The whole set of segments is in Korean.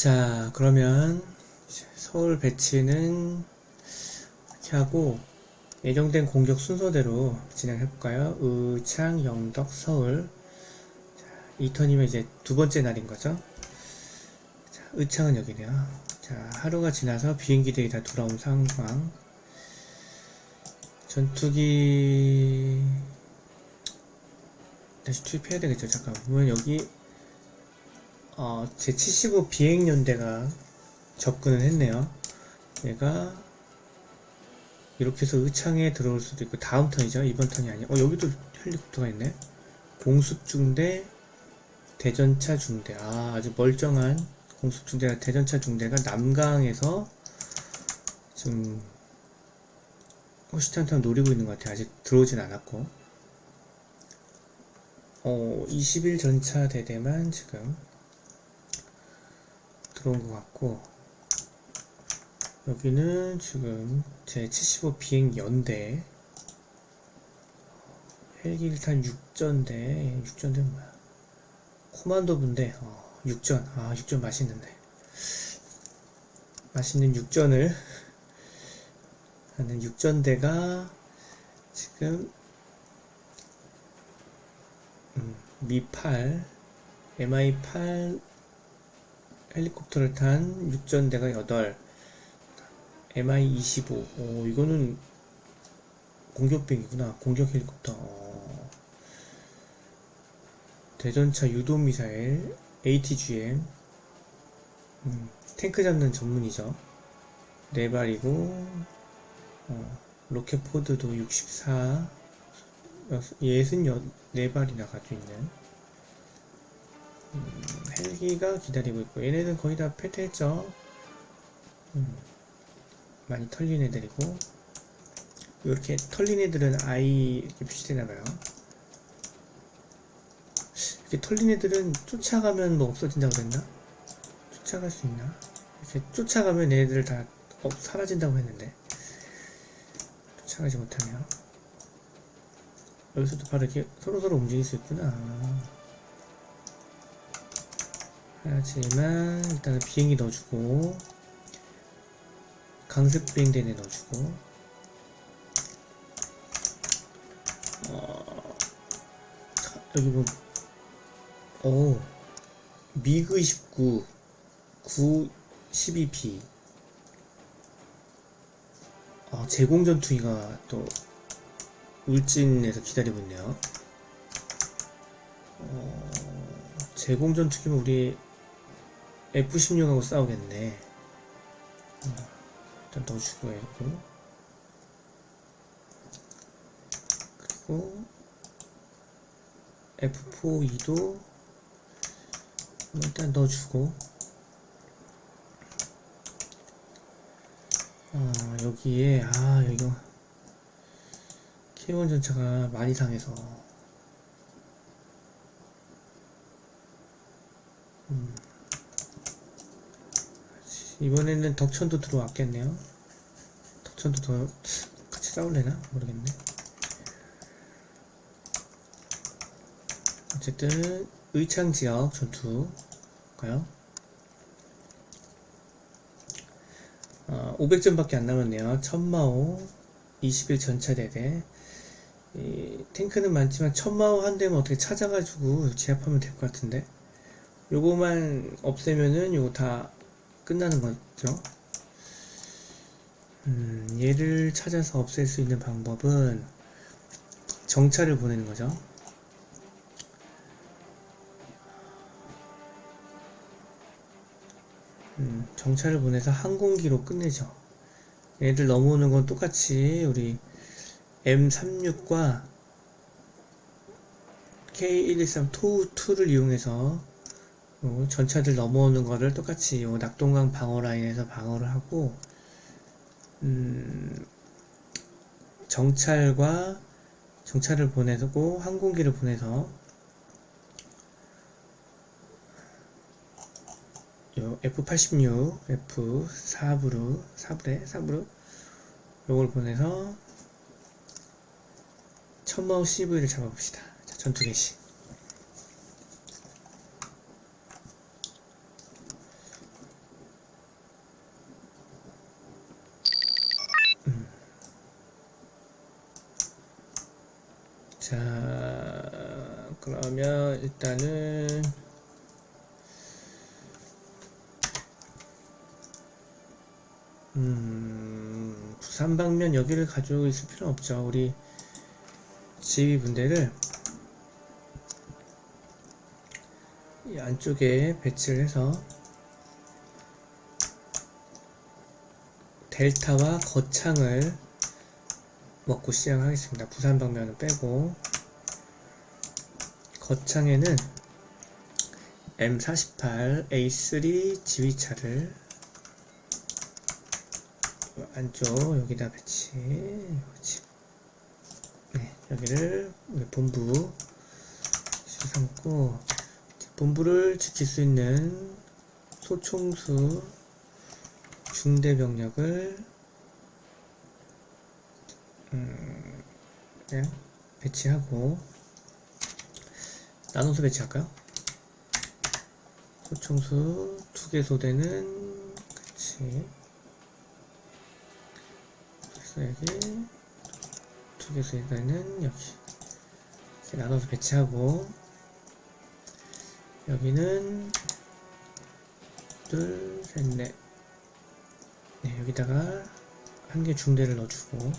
자, 그러면 서울 배치는 이렇게 하고 예정된 공격 순서대로 진행해 볼까요? 의창, 영덕, 서울. 자, 이 턴이면 이제 두 번째 날인 거죠. 자, 의창은 여기네요. 자, 하루가 지나서 비행기들이 다 돌아온 상황. 전투기 다시 투입해야 되겠죠. 잠깐 보면 여기 어, 제75 비행연대가 접근을 했네요. 얘가 이렇게 해서 의창에 들어올 수도 있고 다음 턴이죠. 이번 턴이 아니야. 어 여기도 헬리콥터가 있네. 공습중대, 대전차 중대. 아 아주 멀쩡한 공습중대가 대전차 중대가 남강에서 지금 호시탄탄 노리고 있는 것 같아요. 아직 들어오진 않았고. 어, 20일 전차 대대만 지금 들어온 것 같고, 여기는 지금 제 75 비행 연대, 헬기 일탄 6전대, 6전대 뭐야? 코만도 분대, 어, 6전. 아, 6전 맛있는데. 맛있는 6전을 하는 6전대가 지금 음, 미8 MI8 헬리콥터를 탄 6전대가 8 MI25 오. 이거는 공격병이구나. 공격 헬리콥터. 어, 대전차 유도미사일 ATGM 음, 탱크 잡는 전문이죠. 4발이고 어, 로켓포드도 64 64발이나 가지고 있는 음, 헬기가 기다리고 있고 얘네는 거의 다 패퇴했죠. 음, 많이 털린 애들이고. 이렇게 털린 애들은 I 이렇게 표시되나봐요. 이렇게 털린 애들은 쫓아가면 뭐 없어진다고 그랬나? 쫓아갈 수 있나? 이렇게 쫓아가면 얘네들 다 어, 사라진다고 했는데. 쫓아가지 못하면. 여기서도 바로 이렇게 서로서로 움직일 수 있구나 하지만 일단은 비행기 넣어주고 강습 비행대에 넣어주고 어, 자, 여기 보면 오 미그 29 9 12B 아, 제공 전투기가 또 울진에서 기다리고 있네요. 어, 제공 전투기면 우리 F-16하고 싸우겠네. 어, 일단 넣어주고 해고 그리고 F-4E도 일단 넣어주고 어, 여기에 아 이거 K1 전차가 많이 상해서 음. 이번에는 덕천도 들어왔겠네요. 덕천도 더 같이 싸울래나? 모르겠네. 어쨌든 의창 지역 전투 가요. 어, 500점밖에 안 남았네요. 천마호 20일 전차대대. 이, 탱크는 많지만 천마호 한 대만 어떻게 찾아가지고 제압하면 될 것 같은데. 요거만 없애면은 요거 다 끝나는 거죠. 음, 얘를 찾아서 없앨 수 있는 방법은 정찰을 보내는 거죠. 음, 정찰을 보내서 항공기로 끝내죠. 얘들 넘어오는 건 똑같이 우리 M36과 K113-2를 이용해서 요 전차들 넘어오는 거를 똑같이 요 낙동강 방어 라인에서 방어를 하고 음, 정찰과 정찰을 보내고 항공기를 보내서 요 F86, F4부르, 4부레, 4부르 요걸 보내서 천마우 CV를 잡아봅시다. 자, 전투 개시. 자, 그러면 일단은 음, 부산 방면 여기를 가지고 있을 필요는 없죠. 우리 지휘 분대를 이 안쪽에 배치를 해서 델타와 거창을 먹고 시작하겠습니다. 부산 방면은 빼고 거창에는 M48 A3 지휘차를 요 안쪽 여기다 배치 그렇지. 네 여기를 본부 삼고 본부를 지킬 수 있는 소총수 중대 병력을 음, 그냥 배치하고 나눠서 배치할까요? 소총수 두 개 소대는 같이 그래서 여기 두 개 소대는 여기. 이렇게 나눠서 배치하고 여기는 둘, 셋, 넷. 네, 여기다가 한 개 중대를 넣어주고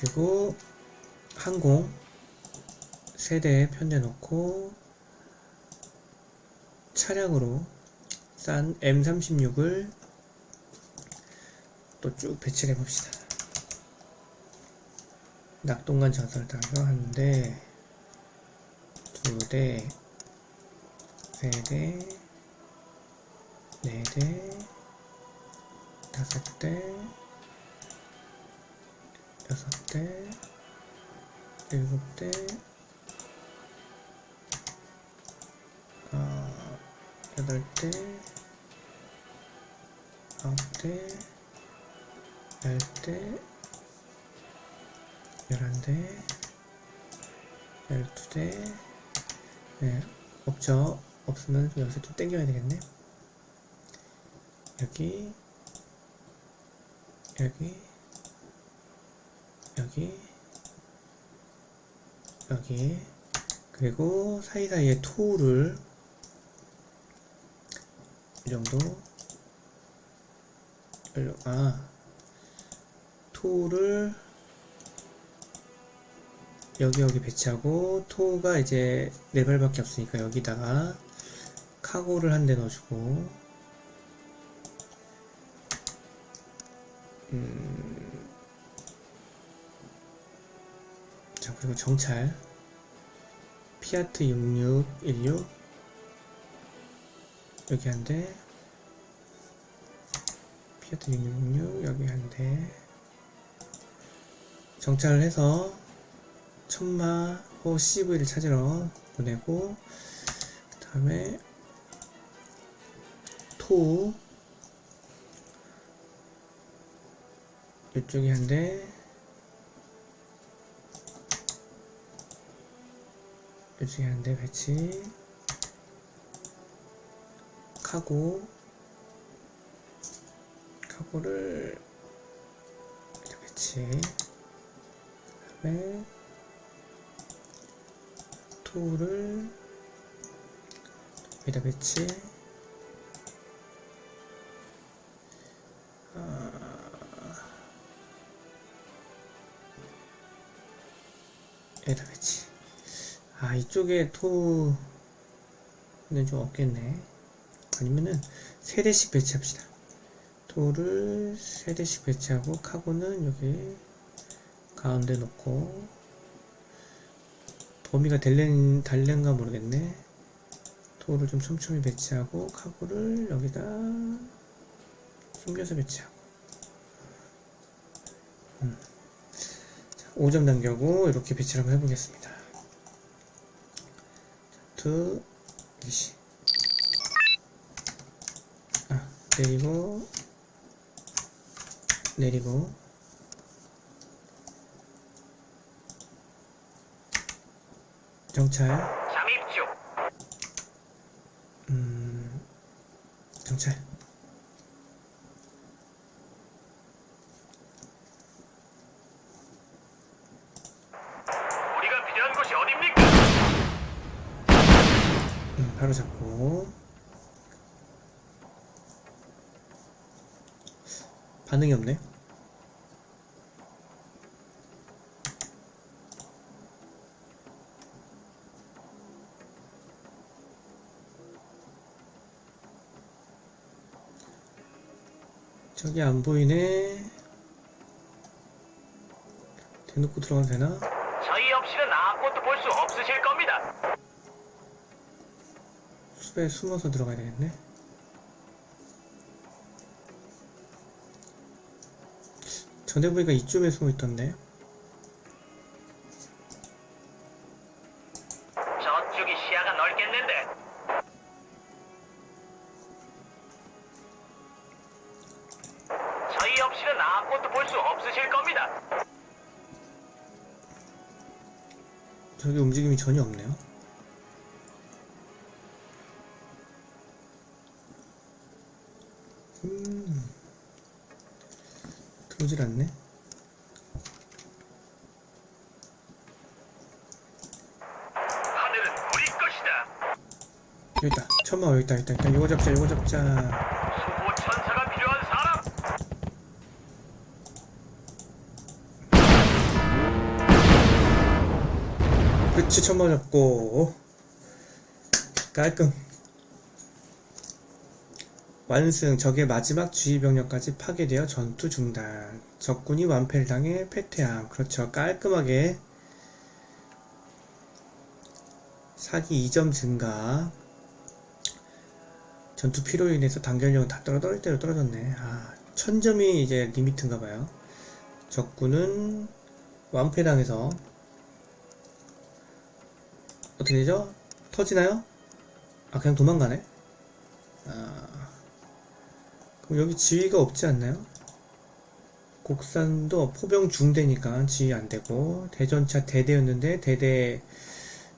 그리고 항공 세대 편대 놓고 차량으로 싼 M36을 또 쭉 배치를 해봅시다. 낙동강 전선을 따라서 한 대, 두 대, 세 대, 네 대, 다섯 대, 대, 일곱 대, 어, 여덟 대, 아홉 대, 열 대, 열한 대, 열두 대, 네, 없죠. 없으면 좀 여기서 좀 땡겨야 되겠네. 여기, 여기, 여기, 여기, 그리고 사이사이에 토를 이 정도, 아, 토를 여기 여기 배치하고 토가 이제 네 발밖에 없으니까 여기다가 카고를 한 대 넣어주고. 음, 자 그리고 정찰. 피아트 6616 여기 한 대. 피아트 6616 여기 한대. 정찰을 해서 천마 호 CV를 찾으러 보내고 그 다음에 토. 이쪽에 한대 한대 배치? 카고. 카고를 배치? 그 다음에 토를 여기다 배치? 아, 여기다 배치 아 이쪽에 토는 좀 없겠네 아니면은 세 대씩 배치합시다 토를 세 대씩 배치하고 카고는 여기 가운데 놓고 범위가 될렌, 달렌가 모르겠네. 토를 좀 촘촘히 배치하고 카고를 여기다 숨겨서 배치하고 음. 자, 5점 남겨고 이렇게 배치를 한번 해보겠습니다. 투 이시 아 내리고 내리고 정찰. 음, 경찰. 바로 잡고 반응이 없네. 저기 안 보이네. 대놓고 들어가도 되나? 저희 없이는 아무것도 볼 수 없으실 겁니다. 숲에 숨어서 들어가야 되겠네. 전에 보니까 이쪽에 숨어 있던데. 저쪽이 시야가 넓겠는데. 저희 없이는 아무것도 볼 수 없으실 겁니다. 저기 움직임이 전혀 없네요. 음. 들어오질 않네. 하늘은 우리 것이다. 여기 있다. 천마 여기 있다. 있다. 일단 이거 잡자. 이거 잡자. 수호 천사가 필요한 사람. 그치 천마 잡고 깔끔. 완승 적의 마지막 주의 병력까지 파괴되어 전투 중단. 적군이 완패를 당해 패퇴함. 그렇죠. 깔끔하게 사기 2점 증가. 전투 피로로 인해서 단결력은 다 떨어 떨어질 대로 떨어졌네. 아, 1000점이 이제 리미트인가 봐요. 적군은 완패당해서 어떻게 되죠? 터지나요? 아, 그냥 도망가네? 아, 여기 지위가 없지 않나요? 곡산도 포병 중대니까 지위 안 되고, 대전차 대대였는데, 대대,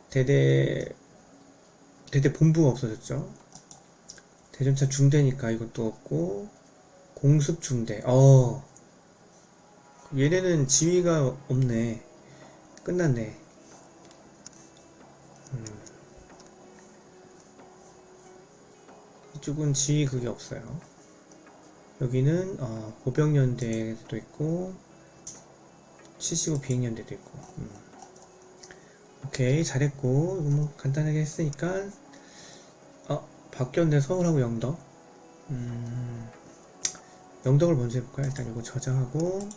대대, 대대 본부가 없어졌죠. 대전차 중대니까 이것도 없고, 공습 중대, 어, 얘네는 지위가 없네. 끝났네. 이쪽은 지위 그게 없어요. 여기는 어, 보병연대도 있고 75 비행연대도 있고. 음. 오케이 잘했고 뭐 간단하게 했으니까 어 바뀌었네 서울하고 영덕. 음, 영덕을 먼저 해볼까요? 일단 이거 저장하고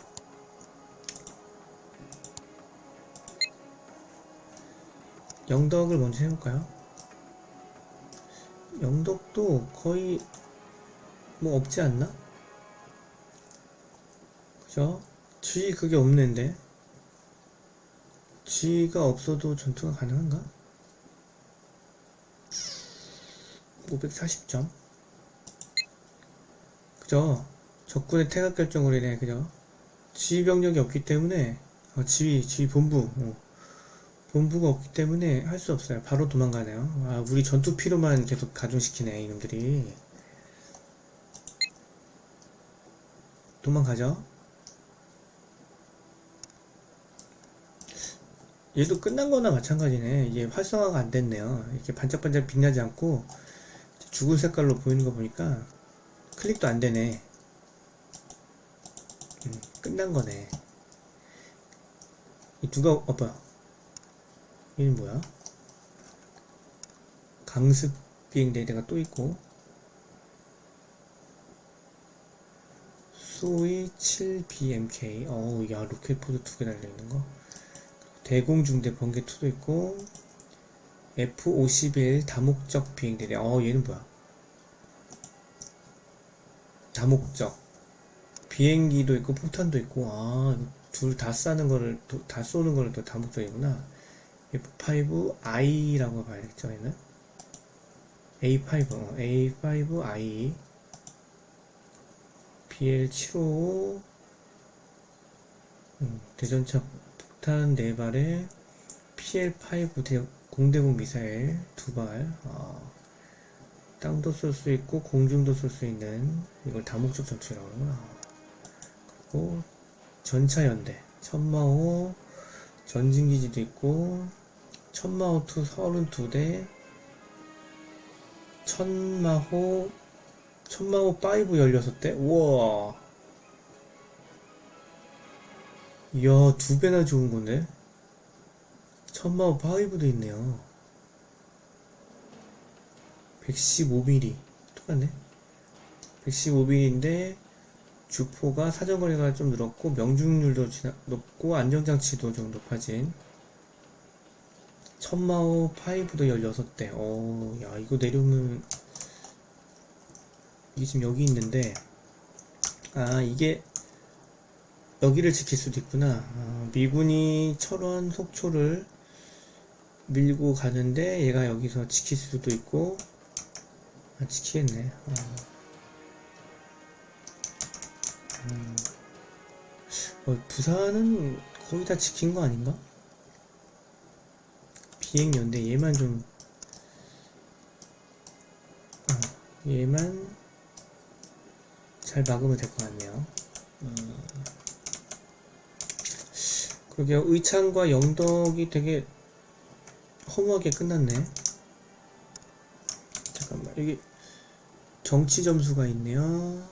영덕을 먼저 해볼까요? 영덕도 거의 뭐 없지 않나? 그죠? G 그게 없는데 G가 없어도 전투가 가능한가? 540점 그죠? 적군의 태각 결정으로 인해 그죠? 지휘 병력이 없기 때문에 어, 지휘 지휘 본부 어, 본부가 없기 때문에 할 수 없어요. 바로 도망가네요. 아, 우리 전투 피로만 계속 가중시키네, 이놈들이. 도망가죠. 얘도 끝난 거나 마찬가지네. 이게 활성화가 안 됐네요. 이렇게 반짝반짝 빛나지 않고 죽은 색깔로 보이는 거 보니까 클릭도 안 되네. 음, 끝난 거네. 이 누가, 어, 뭐야. 얘는 뭐야? 강습 비행 대대가 또 있고 소위 7BMK 어우 야 로켓포드 두 개 달려있는 거 대공중대 번개 2도 있고 F51 다목적 비행 대대 어 얘는 뭐야? 다목적. 비행기도 있고 폭탄도 있고 아 둘 다 싸는 거를 도- 다 쏘는 거를 또 다목적이구나. F5i라고 봐야겠죠, 얘는? A5, 어, A5i, BL755, 음, 대전차 폭탄 4발에 PL5 대, 공대공 미사일 2발, 어, 땅도 쏠 수 있고 공중도 쏠 수 있는 이걸 다목적 전투라고 하는구나. 그리고 전차연대, 천마호, 전진기지도 있고 천마호투 32대 천마호 천마호 5 16대? 우와 이야 두 배나 좋은 건데 천마호 5도 있네요. 115mm 똑같네. 115mm인데 주포가 사정거리가 좀 늘었고 명중률도 높고 안정장치도 좀 높아진 천마호 5도 16대. 어, 야 이거 내려오면 이게 지금 여기 있는데 아 이게 여기를 지킬 수도 있구나 아, 미군이 철원 속초를 밀고 가는데 얘가 여기서 지킬 수도 있고 아 지키겠네 아. 음. 어, 부산은 거의 다 지킨 거 아닌가? 비행 연대 얘만 좀 어, 얘만 잘 막으면 될 것 같네요. 음. 그러게요. 의창과 영덕이 되게 허무하게 끝났네. 잠깐만 여기 정치 점수가 있네요.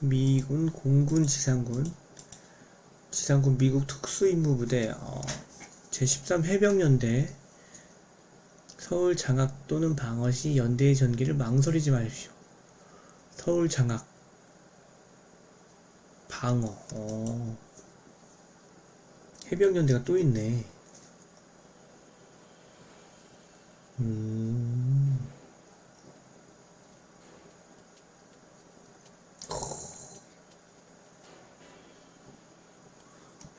미군, 공군, 지상군, 지상군 미국 특수임무부대 어, 제13 해병연대 서울 장악 또는 방어 시 연대의 전기를 망설이지 마십시오. 서울 장악 방어 어. 해병연대가 또 있네. 음.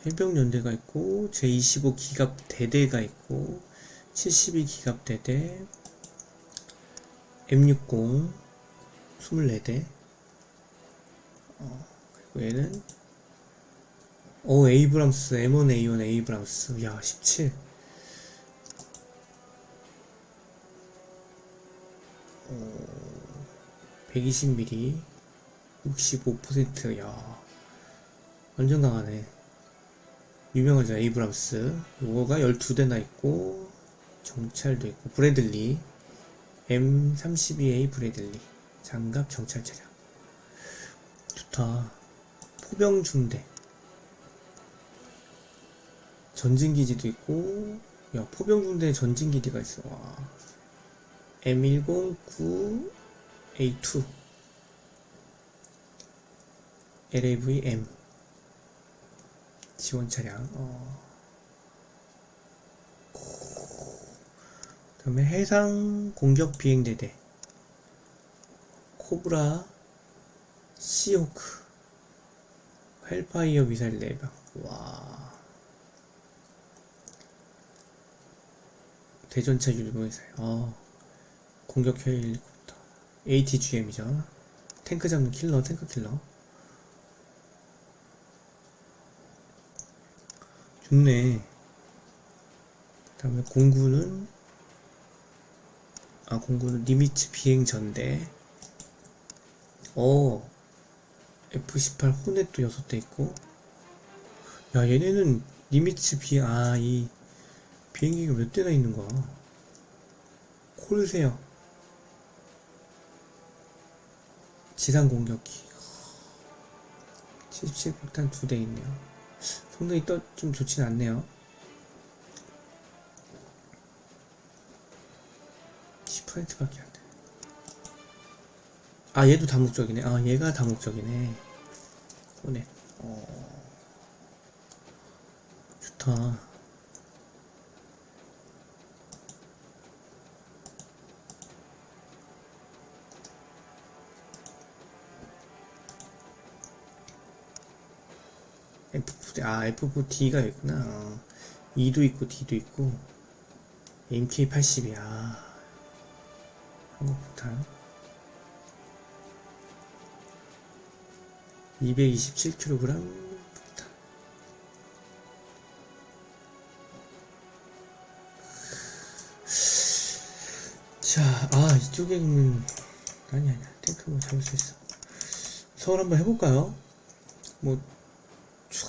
해병연대가 있고 제25 기갑 대대가 있고 72 기갑 대대 M60 24대 어, 그리고 얘는 오 에이브람스 M1 A1 에이브람스. 야 17. 어, 120mm 65%야 완전 강하네. 유명하죠 에이브람스. 요거가 12대나 있고 정찰도 있고. 브래들리. M32A 브래들리. 장갑 정찰 차량. 좋다. 포병 중대 전진기지도 있고 야 포병 중대 전진기지가 있어. 와. M109A2 LAVM 지원 차량 어. 그 다음에 해상 공격 비행대대. 코브라 시오크. 헬파이어 미사일 4방. 와 대전차 유리무사일 어. 공격 헬리콥터. ATGM이죠. 탱크 잡는 킬러 탱크 킬러. 좋네. 그 다음에 공구는 아 공구는 니미츠 비행 전대. 어 F18 호넷도 6대 있고. 야 얘네는 니미츠 비행 아이 비행기가 몇 대나 있는 거야 콜세어 지상 공격기 77 폭탄 2대 있네요 성능이 또 좀 좋진 않네요 10%밖에 안 돼. 아, 얘도 다목적이네. 아, 얘가 다목적이네. 오네. 어. 좋다. F4, 아, F4D가 있구나. 어. E도 있고, D도 있고. MK80이야. 한국 폭탄. 227kg 폭탄. 자, 아, 이쪽에는, 아니, 아니야. 탱크 뭐 잡을 수 있어. 서울 한번 해볼까요? 뭐,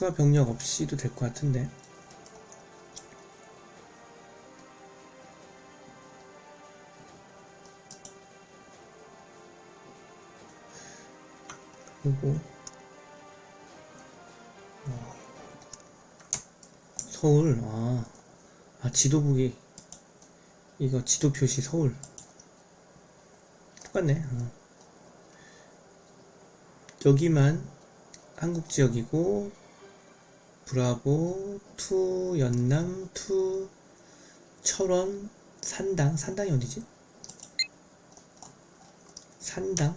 추가 병력 없이도 될 것 같은데. 그리고 어, 서울 아, 아 지도보기. 이거 지도 표시 서울. 똑같네 어. 여기만 한국 지역이고 브라보 투 연남 투 철원 산당. 산당이 어디지? 산당.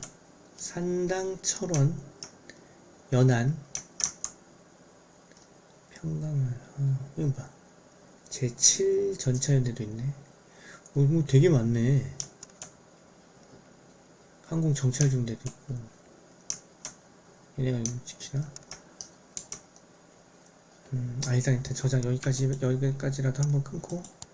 산당 철원 연안. 평강을 어, 이거 봐 제7 전차연대도 있네. 어, 뭐 되게 많네. 항공 정찰 중대도 있고. 얘네가 이거 지키나? 음, 일단 저장 여기까지 여기까지라도 한번 끊고